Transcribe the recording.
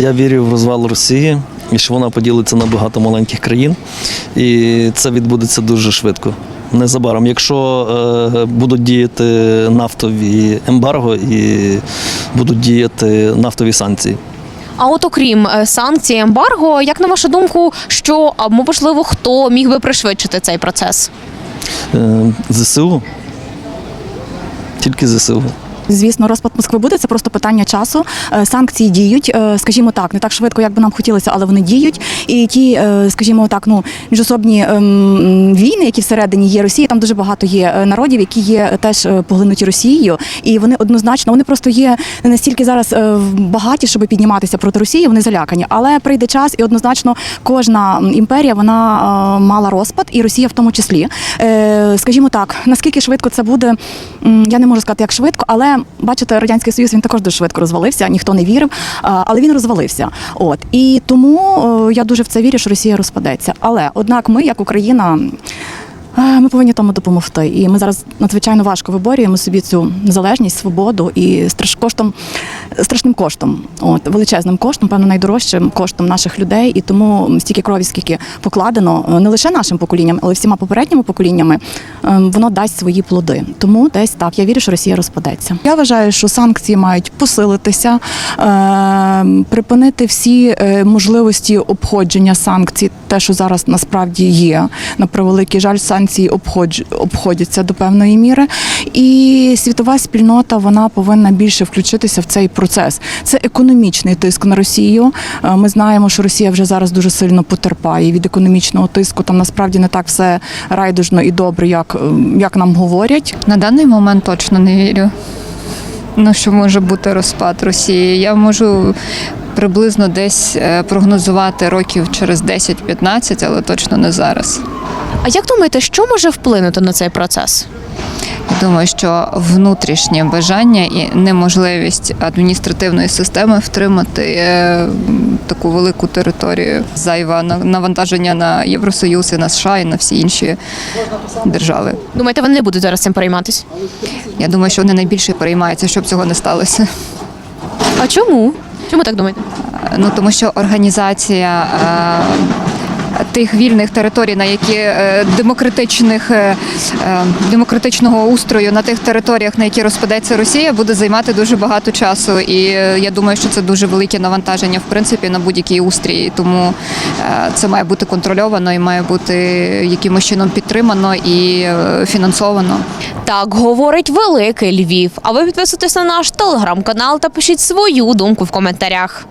Я вірю в розвал Росії і що вона поділиться на багато маленьких країн, і це відбудеться дуже швидко. Незабаром, якщо е, будуть діяти нафтові ембарго і будуть діяти нафтові санкції. А от окрім е, санкцій, ембарго, як на вашу думку, що або можливо хто міг би пришвидшити цей процес? Е, ЗСУ. Тільки ЗСУ. Звісно, розпад Москви буде. Це просто питання часу. Е, Санкції діють, е, скажімо так, не так швидко, як би нам хотілося, але вони діють. І ті, е, скажімо так, ну міжособні ем, війни, які всередині є Росії, там дуже багато є народів, які є теж поглинуті Росією, і вони однозначно вони просто є не настільки зараз багаті, щоб підніматися проти Росії. Вони залякані. Але прийде час, і однозначно кожна імперія вона мала розпад, і Росія в тому числі. Скажімо так, наскільки швидко це буде, я не можу сказати, як швидко, але бачите, радянський союз він також дуже швидко розвалився. Ніхто не вірив, але він розвалився. От і тому е, я дуже в це вірю, що Росія розпадеться. Але однак, ми, як Україна. Ми повинні тому допомогти, і ми зараз надзвичайно важко виборюємо собі цю незалежність, свободу і страш коштом, страшним коштом, от величезним коштом, певно, найдорожчим коштом наших людей. І тому стільки крові, скільки покладено, е, не лише нашим поколінням, але всіма попередніми поколіннями, е, воно дасть свої плоди. Тому десь так я вірю, що Росія розпадеться. Я вважаю, що санкції мають посилитися, е, припинити всі е, можливості обходження санкцій, те, що зараз насправді є. На превеликий жаль, санкції обходяться до певної міри. І світова спільнота вона повинна більше включитися в цей процес. Це економічний тиск на Росію. Е, Ми знаємо, що Росія вже зараз дуже сильно потерпає від економічного тиску. Там насправді не так все райдужно і добре, як, е, як нам говорять. На даний момент точно не вірю. Ну, що може бути розпад Росії. Я можу приблизно десь е, прогнозувати років через 10-15, але точно не зараз. А як думаєте, що може вплинути на цей процес? Думаю, що внутрішнє бажання і неможливість адміністративної системи втримати е, таку велику територію, зайве на- навантаження на Євросоюз і на США і на всі інші держави. Думаєте, вони не будуть зараз цим перейматися? Я думаю, що вони найбільше переймаються, щоб цього не сталося. А чому? Чому так думаєте? Ну тому що організація е, тих вільних територій, на які е, демократичних е, е, демократичного устрою на тих територіях, на які розпадеться Росія, буде займати дуже багато часу. І я думаю, що це дуже велике навантаження в принципі на будь-який устрій. Тому це має бути контрольовано і має бути якимось чином підтримано і фінансовано. Так говорить великий Львів. А ви підписуйтесь на наш телеграм-канал та пишіть свою думку в коментарях.